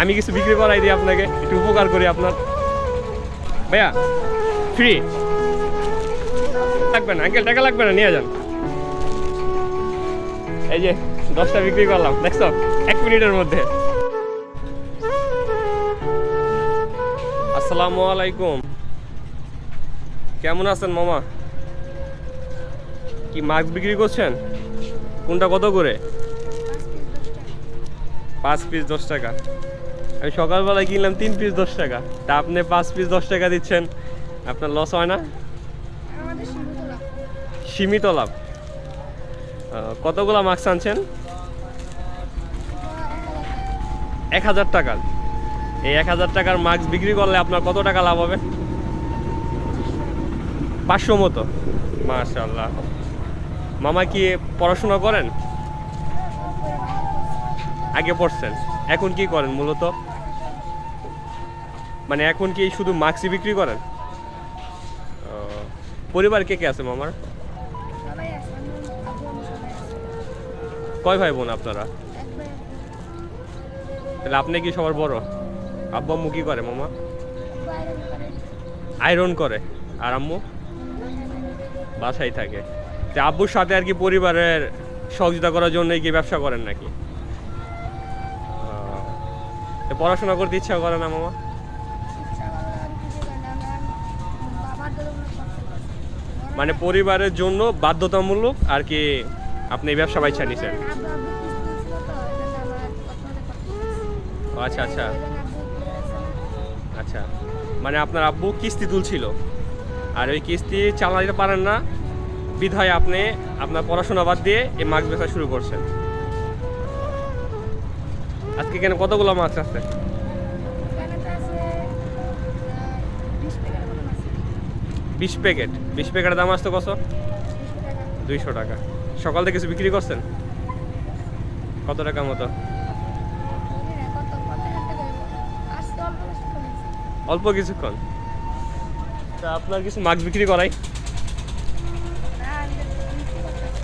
আমি কিছু বিক্রি করাই দিই আপনাকে একটু উপকার করি আপনার। ভাইয়া ফ্রি লাগবে না আঙ্কেল টাকা লাগবে না নিয়ে যান। এই যে দশটা বিক্রি করলাম দেখছ? এক মিনিটের মধ্যে। আসসালামু আলাইকুম। কেমন আছেন মামা? কি মাছ বিক্রি করছেন? কোনটা কত করে? পাঁচ পিস দশ টাকা। আমি সকালবেলায় কিনলাম তিন পিস দশ টাকা। তা আপনি পাঁচ পিস দশ টাকা দিচ্ছেন, আপনার লস হয় না? সীমিত লাভ। কতগুলা মাস্ক আনছেন? এক হাজার টাকার এই এক হাজার টাকার মাস্ক বিক্রি করলে আপনার কত টাকা লাভ হবে? পাঁচশো মতো। মাশাল্লাহ মামা কি পড়াশোনা করেন? আগে পড়ছেন। এখন কি করেন মূলত? মানে এখন কি শুধু মাস্কই বিক্রি করেন? পরিবার কে কে আছে মামার? কয় ভাই বোন আপনারা? তাহলে আপনি কি সবার বড়? আব্বু আম্মু কি করে মামা? আয়রন করে আয়রন করে। আর আম্মু? বাসায় থাকে। তা আব্বুর সাথে আর কি পরিবারের সহযোগিতা করার জন্যই কি ব্যবসা করেন নাকি? পড়াশোনা করতে ইচ্ছা করে না মামা? মানে পরিবারের জন্য বাধ্যতামূলক আর কি আপনি ব্যবসা বাইছা নিছেন? জন্য আচ্ছা আচ্ছা। জন্য। আচ্ছা। মানে আপনার আব্বু কিস্তি তুলছিল। আর ওই কিস্তি চালা দিতে পারেন না বিধায় আপনি আপনার পড়াশোনা বাদ দিয়ে এই মাছ বেচা শুরু করছেন। আজকে কেন কতগুলো মাছ আছে? বিশ প্যাকেট। বিশ প্যাকেটের দাম আসতো কত? দুইশো টাকা। সকাল থেকে কিছু বিক্রি করছেন? কত টাকা মতো? অল্প কিছুক্ষণ। আপনার কিছু মাছ বিক্রি করাই না আমি বিক্রি করতেছি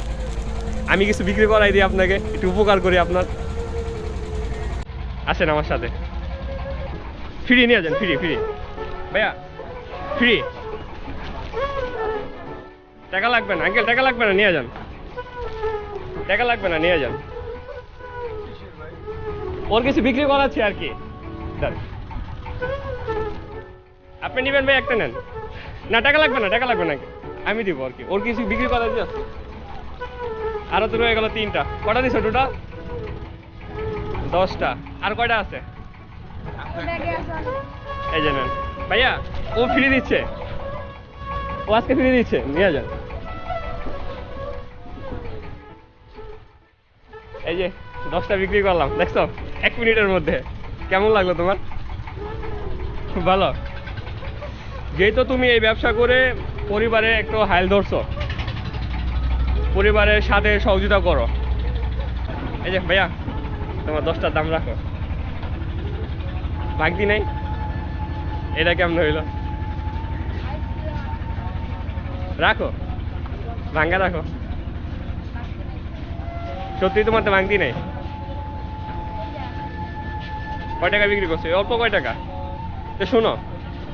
আমি কিছু বিক্রি করাই দিই আপনাকে, একটু উপকার করি আপনার। আসেন আমার সাথে। ফ্রি নিয়ে যান ফ্রি ফ্রি ভাইয়া ফ্রি টাকা লাগবে না আঙ্কেল টাকা লাগবে না, নিয়ে যান। টাকা লাগবে না, নিয়ে যান। ওর কিছু বিক্রি করাচ্ছি আর কি। আপনি নেবেন ভাই, একটা নেন। না, টাকা লাগবে না, টাকা লাগবে না আমি দিব আর কি। ওর কিছু বিক্রি করা আরও তো রয়ে গেল তিনটা। কটা দিছো টোটাল দশটা। আর কয়টা আছে। এই যে নেন। ভাইয়া, ও ফ্রি দিচ্ছে। ও আজকে ফ্রি দিচ্ছে। নিয়ে যান। এই যে, দশটা বিক্রি করলাম। দেখছ? এক মিনিটের মধ্যে। কেমন লাগল তোমার? ভালো। যেহেতু তুমি এই ব্যবসা করে পরিবারে একটু হাইল ধরছো পরিবারের সাথে সহযোগিতা করো। এই যে ভাইয়া, তোমার দশটার দাম রাখো। ভাগদি নাই? এটা কেমন হইল? রাখো। ভাঙ্গা রাখো। সত্যি তোমার তো ভাঙতি নেই? কয় টাকা বিক্রি করছ? অল্প কয় টাকা? তো শোনো,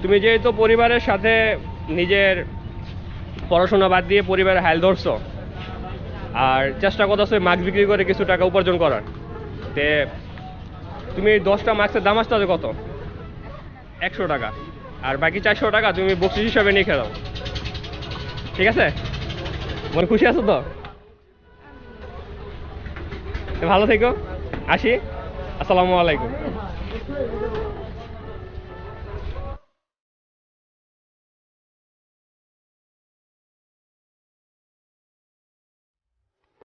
তুমি যেহেতু পরিবারের সাথে নিজের পড়াশোনা বাদ দিয়ে পরিবারের হাল ধরছো আর চেষ্টা করতেছো মাস্ক বিক্রি করে কিছু টাকা উপার্জন করার। তে তুমি দশটা মাস্কের দাম আসতে কত? একশো টাকা। আর বাকি চারশো টাকা তুমি বকশিস হিসাবে নিয়ে খেলাও ঠিক আছে? মনে খুশি আছো তো? ভালো থেকো। আসি। আসসালামু আলাইকুম।